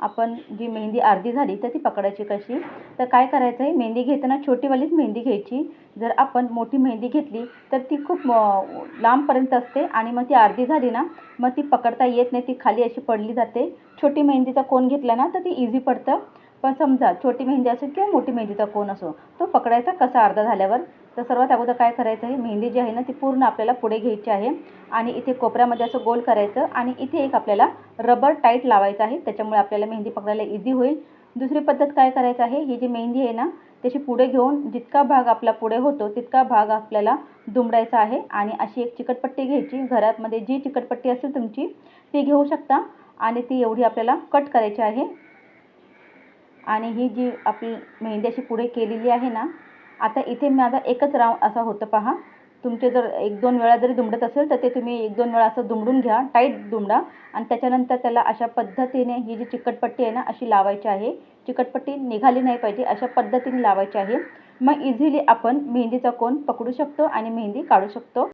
आपण जी मेहंदी अर्धी झाली तर ती पकडायची कशी? तर काय करायचं आहे? मेहंदी घेताना छोटीवालीच मेहंदी घ्यायची. जर आपण मोठी मेहंदी घेतली तर ती खूप लांबपर्यंत असते आणि मग ती अर्धी झाली ना मग ती पकडता येत नाही. ती खाली अशी पडली जाते. छोटी मेहंदीचा कोन घेतला ना तर ती इझी पडतं. पण समजा छोटी मेहंदी असेल किंवा मोठी मेहंदीचा कोण असो तो पकडायचा कसा अर्धा झाल्यावर? तर सर्वात अगोदर काय करायचं आहे? मेहंदी जी आहे ना ती पूर्ण आपल्याला पुढे घ्यायची आहे आणि इथे कोपऱ्यामध्ये असं गोल करायचं आणि इथे एक आपल्याला रबर टाईट लावायचं आहे. त्याच्यामुळे आपल्याला मेहंदी पकडायला इझी होईल. दुसरी पद्धत काय करायचं आहे? ही जी मेहंदी आहे ना त्याची पुढे घेऊन जितका भाग आपला पुढे होतो तितका भाग आपल्याला दुमडायचा आहे आणि अशी एक चिकटपट्टी घ्यायची. घरातमध्ये जी चिकटपट्टी असेल तुमची ती घेऊ शकता आणि ती एवढी आपल्याला कट करायची आहे. आणि ही जी आपली मेहंदी अशी पुढे केलेली आहे ना आता इथे माझा एकच राऊंड असा होतं पहा. तुमचे जर एक दोन वेळा जरी दुमडत असेल तर ते तुम्ही एक दोन वेळा असं दुमडून घ्या टाईट दुमडा. आणि त्याच्यानंतर त्याला अशा पद्धतीने ही जी चिकटपट्टी आहे ना अशी लावायची आहे. चिकटपट्टी निघाली नाही पाहिजे अशा पद्धतीने लावायची आहे. मग इझिली आपण मेहंदीचा कोन पकडू शकतो आणि मेहंदी काढू शकतो.